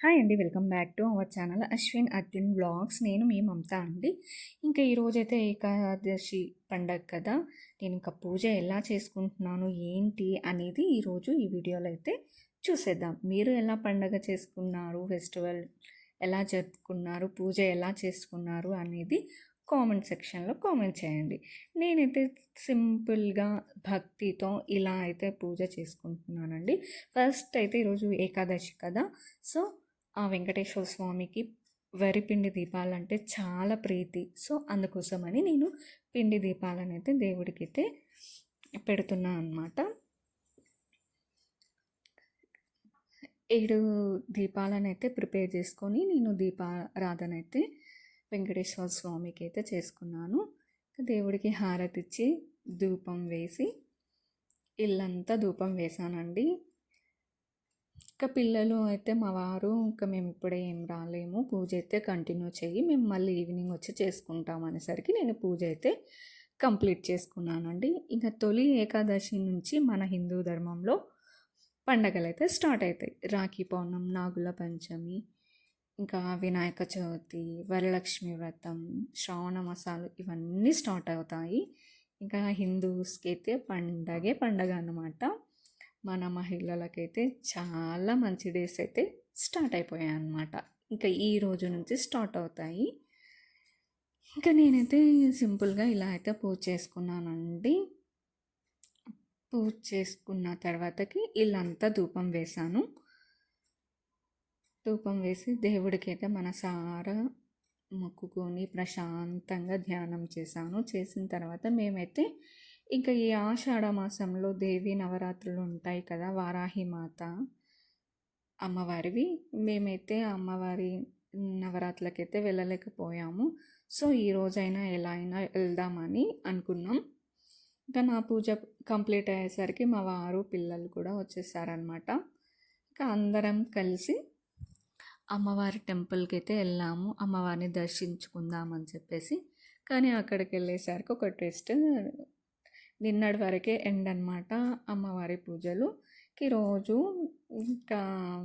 Hi అండి welcome back to our channel Ashwin Arjun blogs. నేను మీ మమత అండి. ఇంకా ఈరోజైతే ఏకాదశి పండగ కదా నేను ఇంకా పూజ ఎలా చేసుకుంటున్నాను ఏంటి అనేది ఈరోజు ఈ వీడియోలో అయితే చూసేద్దాం. మీరు ఎలా పండగ చేసుకున్నారు ఫెస్టివల్ ఎలా జరుపుకున్నారు పూజ ఎలా చేసుకున్నారు అనేది కామెంట్ సెక్షన్లో కామెంట్ చేయండి. నేనైతే సింపుల్గా భక్తితో ఇలా అయితే పూజ చేసుకుంటున్నానండి. ఫస్ట్ అయితే ఈరోజు ఏకాదశి కదా సో ఆ వెంకటేశ్వర స్వామికి వరిపిండి దీపాలంటే చాలా ప్రీతి. సో అందుకోసమని నేను పిండి దీపాలను అయితే దేవుడికి పెడుతున్నాను అనమాట ఏడు దీపాలను అయితే ప్రిపేర్ చేసుకొని నేను దీపారాధన అయితే వెంకటేశ్వర స్వామికి అయితే చేసుకున్నాను. దేవుడికి హారతి ఇచ్చి ధూపం వేసి ఇల్లంతా ధూపం వేసానండి ఇంకా పిల్లలు అయితే మా వారు ఇంకా మేము ఇప్పుడే ఏం రాలేము. పూజ అయితే కంటిన్యూ చెయ్యి. మేము మళ్ళీ ఈవినింగ్ వచ్చి చేసుకుంటాం అనేసరికి నేను పూజ అయితే కంప్లీట్ చేసుకున్నానండి. ఇంకా తొలి ఏకాదశి నుంచి మన హిందూ ధర్మంలో పండగలు అయితే స్టార్ట్ అవుతాయి రాఖీ పౌర్ణం నాగుల పంచమి ఇంకా వినాయక చవితి వరలక్ష్మి వ్రతం శ్రావణ మాసాలు ఇవన్నీ స్టార్ట్ అవుతాయి. ఇంకా హిందూస్కి అయితే పండగే పండగ అన్నమాట. మన మహిళలకైతే చాలా మంచి డేస్ అయితే స్టార్ట్ అయిపోయాయి అన్నమాట ఇంకా ఈ రోజు నుంచి స్టార్ట్ అవుతాయి. ఇంకా నేనైతే సింపుల్గా ఇలా అయితే పూజ చేసుకున్నానండి. పూజ చేసుకున్న తర్వాతకి ఇల్లంతా ధూపం వేశాను. ధూపం వేసి దేవుడికి అయితే మనసారా మొక్కుకొని ప్రశాంతంగా ధ్యానం చేశాను. చేసిన తర్వాత మేమైతే ఇంకా ఈ ఆషాఢ మాసంలో దేవి నవరాత్రులు ఉంటాయి కదా వారాహి మాత. అమ్మవారివి. మేమైతే అమ్మవారి నవరాత్రులకైతే వెళ్ళలేకపోయాము. సో ఈ రోజైనా ఎలా అయినా వెళ్దామని అనుకున్నాం. ఇంకా నా పూజ కంప్లీట్ అయ్యేసరికి మా వారు పిల్లలు కూడా వచ్చేసారనమాట ఇంకా అందరం కలిసి అమ్మవారి టెంపుల్కి అయితే వెళ్ళాము. అమ్మవారిని దర్శించుకుందామని చెప్పేసి. కానీ అక్కడికి వెళ్ళేసరికి ఒక టెస్ట్ నిన్నటి వరకే ఎండ్ అనమాట అమ్మవారి పూజలు. రోజు ఇంకా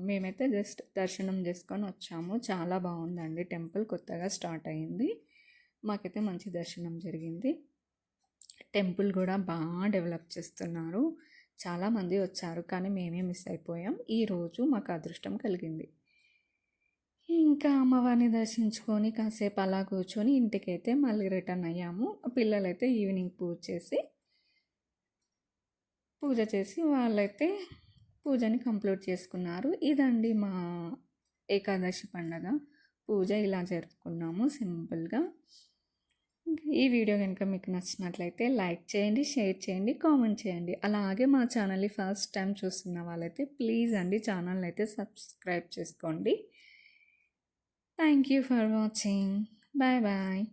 మేమైతే జస్ట్ దర్శనం చేసుకొని వచ్చాము. చాలా బాగుందండి. టెంపుల్ కొత్తగా స్టార్ట్ అయింది. మాకైతే మంచి దర్శనం జరిగింది. టెంపుల్ కూడా బాగా డెవలప్ చేస్తున్నారు. చాలామంది వచ్చారు కానీ మేమే మిస్ అయిపోయాం. ఈరోజు మాకు అదృష్టం కలిగింది. ఇంకా అమ్మవారిని దర్శించుకొని కాసేపు అలా కూర్చొని ఇంటికైతే మళ్ళీ రిటర్న్ అయ్యాము. పిల్లలైతే ఈవినింగ్ పూజ చేసి పూజ చేసి వాళ్ళైతే పూజని కంప్లీట్ చేసుకున్నారు. ఇదండి మా ఏకాదశి పండగ. పూజ ఇలా జరుపుకున్నాము సింపుల్గా. ఈ వీడియో కనుక మీకు నచ్చినట్లయితే లైక్ చేయండి షేర్ చేయండి కామెంట్ చేయండి. అలాగే మా ఛానల్ని ఫస్ట్ టైం చూస్తున్న వాళ్ళైతే ప్లీజ్ అండి ఛానల్ని అయితే సబ్స్క్రైబ్ చేసుకోండి. Thank you for watching. Bye bye.